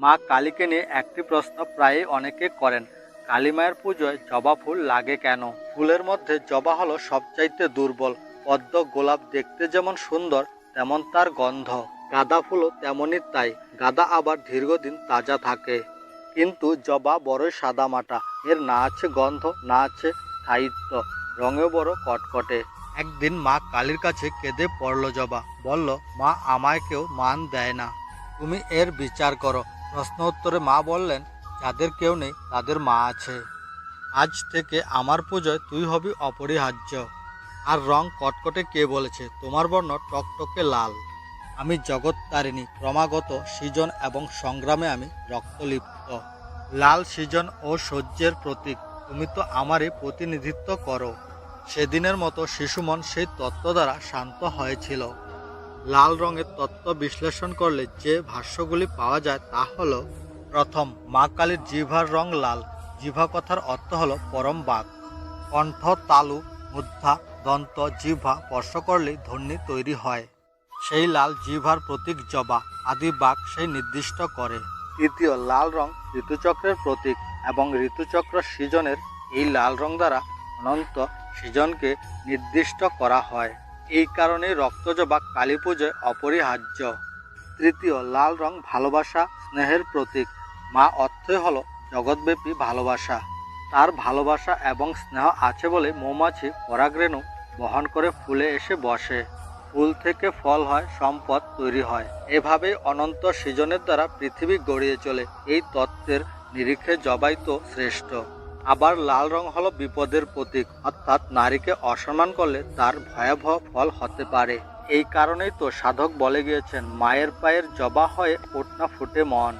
মা কালীকে নিয়ে একটি প্রশ্ন প্রায়ই অনেকে করেন। কালী মায়ের পুজোয় জবা ফুল লাগে কেন? ফুলের মধ্যে জবা হলো সবচাইতে দুর্বল। পদ্ম, গোলাপ দেখতে যেমন সুন্দর, তেমন তার গন্ধ। গাঁদা ফুলও তেমনই তাই। গাঁদা আবার দীর্ঘদিন তাজা থাকে। কিন্তু জবা বড়ই সাদা মাটা। এর না আছে গন্ধ, না আছে স্থায়িত্ব রঙেও বড় কটকটে। একদিন মা কালীর কাছে কেঁদে পড়ল জবা। বলল, মা আমায় কেউ মান দেয় না। তুমি এর বিচার করো। প্রশ্ন উত্তরে মা বললেন, যাদের কেউ নেই, তাদের মা আছে। আজ থেকে আমার পুজোয় তুই হবি অপরিহার্য। আর রং কটকটে কে বলেছে? তোমার বর্ণ টকটকে লাল। আমি জগৎতারিণী, ক্রমাগত সৃজন এবং সংগ্রামে আমি রক্তলিপ্ত। লাল সৃজন ও সহ্যের প্রতীক, তুমি তো আমারই প্রতিনিধিত্ব করো। সেদিনের মতো শিশুমন সেই তত্ত্ব দ্বারা শান্ত হয়েছিল। লাল রঙের তত্ত্ব বিশ্লেষণ করলে যে ভাষ্যগুলি পাওয়া যায় তা হল, প্রথম, মা কালীর জিভার রং লাল। জিভা কথার অর্থ হলো পরম বাক কণ্ঠ, তালু, মুদ্ধা, দন্ত জিভা স্পর্শ করলেই ধ্বনি তৈরি হয়। সেই লাল জিভার প্রতীক জবা, আদি বাক সেই নির্দিষ্ট করে। তৃতীয়, লাল রং ঋতুচক্রের প্রতীক এবং ঋতুচক্র সৃজনের এই লাল রং দ্বারা অনন্ত সৃজনকে নির্দিষ্ট করা হয়। এই কারণেই রক্তজবা কালী পুজোয় অপরিহার্য। তৃতীয়, লাল রং ভালোবাসা, স্নেহের প্রতীক। মা অর্থই হলো জগৎব্যাপী ভালোবাসা। তার ভালোবাসা এবং স্নেহ আছে বলে মৌমাছি পরাগরেণু বহন করে ফুলে এসে বসে। ফুল থেকে ফল হয়, সম্পদ তৈরি হয়। এভাবেই অনন্ত সৃজনের দ্বারা পৃথিবী গড়িয়ে চলে। এই তত্ত্বের নিরিখে জবাই তো শ্রেষ্ঠ। আবার লাল রং হলো বিপদের প্রতীক, অর্থাৎ নারীকে অসম্মান করলে তার ভয়াবহ ফল হতে পারে। এই কারণেই তো সাধক বলে গিয়েছেন, মায়ের পায়ের জবা হয়ে ওঠনা ফুটে মন।